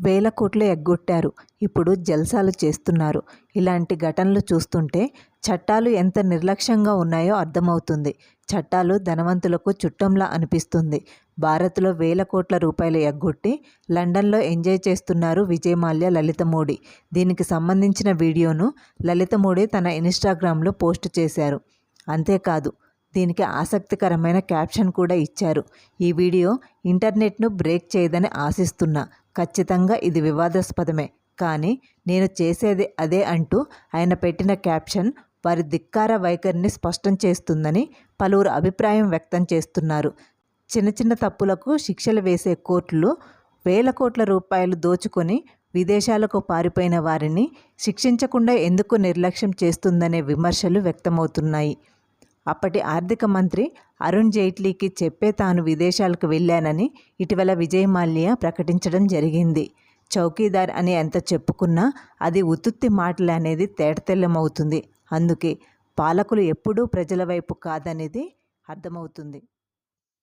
వేల కోట్లు ఎగ్గొట్టారు. ఇప్పుడు జల్సాలు చేస్తున్నారు. ఇలాంటి ఘటనలు చూస్తుంటే చట్టాలు ఎంత నిర్లక్ష్యంగా ఉన్నాయో అర్థమవుతుంది. చట్టాలు ధనవంతులకు చుట్టంలా అనిపిస్తుంది. భారత్లో వేల కోట్ల రూపాయలు ఎగ్గొట్టి లండన్లో ఎంజాయ్ చేస్తున్నారు విజయమాల్య లలిత దీనికి సంబంధించిన వీడియోను లలితమూడీ తన ఇన్స్టాగ్రామ్లో పోస్ట్ చేశారు. అంతేకాదు దీనికి ఆసక్తికరమైన క్యాప్షన్ కూడా ఇచ్చారు. ఈ వీడియో ఇంటర్నెట్ను బ్రేక్ చేయదని ఆశిస్తున్నా. ఖచ్చితంగా ఇది వివాదాస్పదమే. కానీ నేను చేసేది అదే అంటూ ఆయన పెట్టిన క్యాప్షన్ వారి ధిక్కార వైఖరిని స్పష్టం చేస్తుందని పలువురు అభిప్రాయం వ్యక్తం చేస్తున్నారు. చిన్న చిన్న తప్పులకు శిక్షలు వేసే కోర్టులు వేల కోట్ల రూపాయలు దోచుకొని విదేశాలకు పారిపోయిన వారిని శిక్షించకుండా ఎందుకు నిర్లక్ష్యం చేస్తుందనే విమర్శలు వ్యక్తమవుతున్నాయి. అప్పటి ఆర్థిక మంత్రి అరుణ్ జైట్లీకి చెప్పే తాను విదేశాలకు వెళ్ళానని ఇటీవల విజయ్ మాల్యా ప్రకటించడం జరిగింది. చౌకీదార్ అని ఎంత చెప్పుకున్నా అది ఉత్తుత్తి మాటలు అనేది తేటతెల్లమవుతుంది. అందుకే పాలకులు ఎప్పుడూ ప్రజల వైపు కాదనేది అర్థమవుతుంది.